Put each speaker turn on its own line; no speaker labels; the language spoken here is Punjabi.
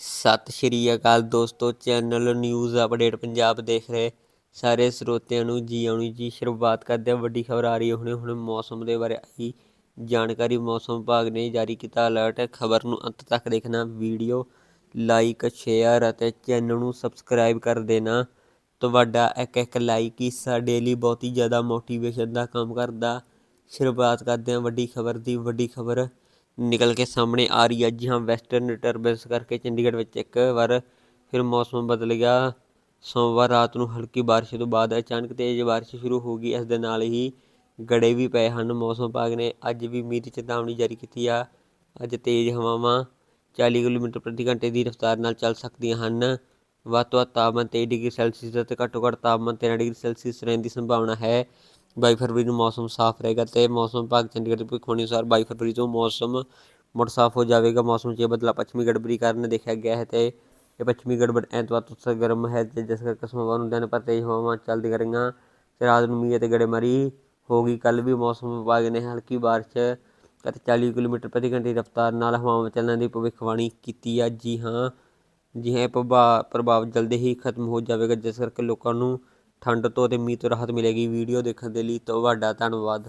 ਸਤਿ ਸ਼੍ਰੀ ਅਕਾਲ ਦੋਸਤੋ, ਚੈਨਲ ਨਿਊਜ਼ ਅਪਡੇਟ ਪੰਜਾਬ ਦੇਖ ਰਹੇ ਸਾਰੇ ਸਰੋਤਿਆਂ ਨੂੰ। ਜੀ ਆਉਣੀ ਜੀ, ਸ਼ੁਰੂਆਤ ਕਰਦੇ ਹਾਂ। ਵੱਡੀ ਖਬਰ ਆ ਰਹੀ ਹੈ। ਹੁਣੇ ਹੁਣੇ ਮੌਸਮ ਦੇ ਬਾਰੇ ਆਈ ਜਾਣਕਾਰੀ। ਮੌਸਮ ਵਿਭਾਗ ਨੇ ਜਾਰੀ ਕੀਤਾ ਅਲਰਟ। ਖਬਰ ਨੂੰ ਅੰਤ ਤੱਕ ਦੇਖਣਾ, ਵੀਡੀਓ ਲਾਈਕ, ਸ਼ੇਅਰ ਅਤੇ ਚੈਨਲ ਨੂੰ ਸਬਸਕ੍ਰਾਈਬ ਕਰ ਦੇਣਾ। ਤੁਹਾਡਾ ਇੱਕ ਇੱਕ ਲਾਈਕ ਹੀ ਸਾਡੇ ਲਈ ਬਹੁਤ ਹੀ ਜ਼ਿਆਦਾ ਮੋਟੀਵੇਸ਼ਨ ਦਾ ਕੰਮ ਕਰਦਾ। ਸ਼ੁਰੂਆਤ ਕਰਦੇ ਹਾਂ ਵੱਡੀ ਖਬਰ ਦੀ। ਵੱਡੀ ਖਬਰ ਨਿਕਲ ਕੇ ਸਾਹਮਣੇ ਆ ਰਹੀ ਹੈ ਜੀ ਹਾਂ ਵੈਸਟਰਨ ਡਿਸਟਰਬੈਂਸ ਕਰਕੇ ਚੰਡੀਗੜ੍ਹ ਵਿੱਚ ਇੱਕ ਵਾਰ ਫਿਰ ਮੌਸਮ ਬਦਲ ਗਿਆ। ਸੋਮਵਾਰ ਰਾਤ ਨੂੰ ਹਲਕੀ ਬਾਰਿਸ਼ ਤੋਂ ਬਾਅਦ ਅਚਾਨਕ ਤੇਜ਼ ਬਾਰਿਸ਼ ਸ਼ੁਰੂ ਹੋ ਗਈ। ਇਸ ਦੇ ਨਾਲ ਹੀ ਗੜੇ ਵੀ ਪਏ ਹਨ। ਮੌਸਮ ਵਿਭਾਗ ਨੇ ਅੱਜ ਵੀ ਮੀਂਹ ਦੀ ਚੇਤਾਵਨੀ ਜਾਰੀ ਕੀਤੀ ਆ। ਅੱਜ ਤੇਜ਼ ਹਵਾਵਾਂ 40 ਕਿਲੋਮੀਟਰ ਪ੍ਰਤੀ ਘੰਟੇ ਦੀ ਰਫ਼ਤਾਰ ਨਾਲ ਚੱਲ ਸਕਦੀਆਂ ਹਨ। ਵੱਧ ਤੋਂ ਵੱਧ ਤਾਪਮਾਨ 23 ਡਿਗਰੀ ਸੈਲਸੀਅਸ ਅਤੇ ਘੱਟੋ ਘੱਟ ਤਾਪਮਾਨ 13 ਡਿਗਰੀ ਸੈਲਸੀਅਸ ਰਹਿਣ ਦੀ ਸੰਭਾਵਨਾ ਹੈ। 22 ਫਰਵਰੀ ਨੂੰ ਮੌਸਮ ਸਾਫ਼ ਰਹੇਗਾ ਤੇ ਮੌਸਮ ਵਿਭਾਗ ਚੰਡੀਗੜ੍ਹ ਦੇ ਭਵਿੱਖਬਾਣੀ ਅਨੁਸਾਰ 22 ਫਰਵਰੀ ਤੋਂ ਮੌਸਮ ਮੁੜ ਸਾਫ਼ ਹੋ ਜਾਵੇਗਾ। ਮੌਸਮ 'ਚ ਇਹ ਬਦਲਾਅ ਪੱਛਮੀ ਗੜਬੜੀ ਕਾਰਨ ਦੇਖਿਆ ਗਿਆ ਹੈ ਤੇ ਇਹ ਪੱਛਮੀ ਗੜਬੜ ਐਤਵਾਰ ਤੋਂ ਸਰਗਰਮ ਹੈ ਜਿਸ ਕਰਕੇ ਸੋਮਵਾਰ ਨੂੰ ਦਿਨ ਪਰ ਤੇਜ਼ ਹਵਾਵਾਂ ਚੱਲਦੀਆਂ ਰਹੀਆਂ ਤੇ ਰਾਤ ਨੂੰ ਮੀਂਹ ਅਤੇ ਗੜੇਮਾਰੀ ਹੋਗੀ ਕੱਲ ਵੀ ਮੌਸਮ ਵਿਭਾਗ ਨੇ ਹਲਕੀ ਬਾਰਿਸ਼ ਅਤੇ 40 ਕਿਲੋਮੀਟਰ ਪ੍ਰਤੀ ਘੰਟੇ ਦੀ ਰਫ਼ਤਾਰ ਨਾਲ ਹਵਾਵਾਂ ਚੱਲਣ ਦੀ ਭਵਿੱਖਬਾਣੀ ਕੀਤੀ ਆ। ਜੀ ਹਾਂ ਜੀ ਹਾਂ ਇਹ ਪ੍ਰਭਾਵ ਪ੍ਰਭਾਵ ਜਲਦੀ ਹੀ ਖਤਮ ਹੋ ਜਾਵੇਗਾ, ਜਿਸ ਕਰਕੇ ਲੋਕਾਂ ਨੂੰ ਠੰਡ ਤੋਂ ਅਤੇ ਮੀਂਹ ਤੋਂ ਰਾਹਤ ਮਿਲੇਗੀ। ਵੀਡੀਓ ਦੇਖਣ ਦੇ ਲਈ ਤੁਹਾਡਾ ਧੰਨਵਾਦ।